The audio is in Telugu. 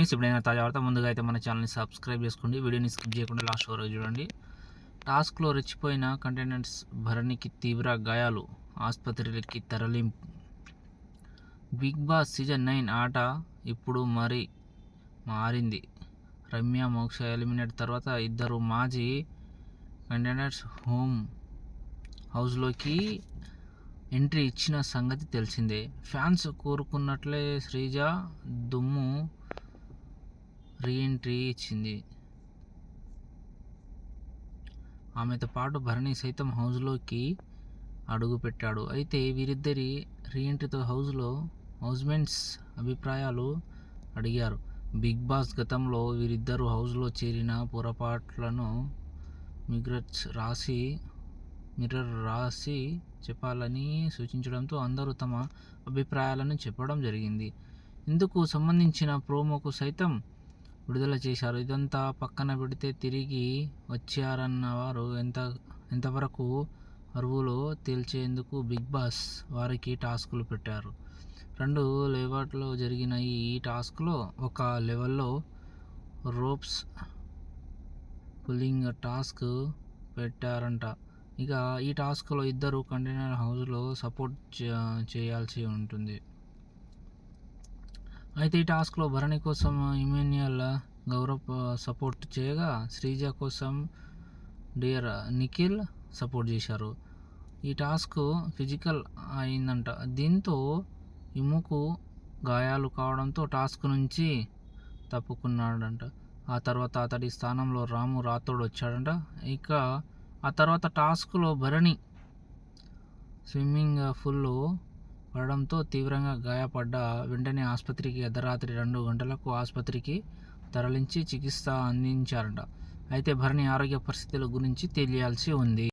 న్యూస్ ఎప్పుడైనా తాజా వార్త ముందుగా అయితే మన ఛానల్ని సబ్స్క్రైబ్ చేసుకోండి. వీడియోని స్కిప్ చేయకుండా లాస్ట్ వరకు చూడండి. టాస్క్లో రెచ్చిపోయిన కంటెండెంట్స్ భరణికి తీవ్ర గాయాలు ఆసుపత్రికి తరలింపు బిగ్ బాస్ సీజన్ నైన్ ఆట ఇప్పుడు మరి మారింది. రమ్య మోక్ష ఎలిమినేట్ తర్వాత ఇద్దరు మాజీ కంటెండెంట్స్ హోమ్ హౌస్లోకి ఎంట్రీ ఇచ్చిన సంగతి తెలిసిందే. ఫ్యాన్స్ కోరుకున్నట్లే శ్రీజ దుమ్ము రీఎంట్రీ ఇచ్చింది. ఆమెతో పాటు భరణి సైతం హౌస్లోకి అడుగుపెట్టాడు అయితే వీరిద్దరి రీఎంట్రీతో హౌస్లో హౌస్మెంట్స్ అభిప్రాయాలు అడిగారు. బిగ్ బాస్ గతంలో వీరిద్దరూ హౌస్లో చేరిన పొరపాట్లను మిగ్రట్స్ రాసి మిర్రర్ రాసి చెప్పాలని సూచించడంతో అందరూ తమ అభిప్రాయాలను చెప్పడం జరిగింది. ఇందుకు సంబంధించిన ప్రోమోకు సైతం విడుదల చేశారు. ఇదంతా పక్కన పెడితే తిరిగి వచ్చారన్న వారు ఎంత ఎంతవరకు అరువులో తేల్చేందుకు బిగ్ బాస్ వారికి టాస్కులు పెట్టారు. రెండు లేవాట్లో జరిగిన ఈ టాస్క్లో ఒక లెవెల్లో రోప్స్ పుల్లింగ్ టాస్క్ పెట్టారంట. ఇక ఈ టాస్క్లో ఇద్దరు కంటైనర్ హౌస్లో సపోర్ట్ చేయాల్సి ఉంటుంది. అయితే ఈ టాస్క్లో భరణి కోసం ఇమాన్యుయల్ గౌరవ్ సపోర్ట్ చేయగా శ్రీజ కోసం డియర్ నిఖిల్ సపోర్ట్ చేశారు. ఈ టాస్క్ ఫిజికల్ అయిందంట. దీంతో ఇముకు గాయాలు కావడంతో టాస్క్ నుంచి తప్పుకున్నాడంట. ఆ తర్వాత అతడి స్థానంలో రాము రాథోడ్ వచ్చాడంట. ఇక ఆ తర్వాత టాస్క్లో భరణి స్విమ్మింగ్ ఫుల్ పడడంతో తీవ్రంగా గాయపడ్డ వెంటనే ఆసుపత్రికి అర్ధరాత్రి రెండు గంటలకు ఆసుపత్రికి తరలించి చికిత్స అందించారట. అయితే భరణి ఆరోగ్య పరిస్థితుల గురించి తెలియాల్సి ఉంది.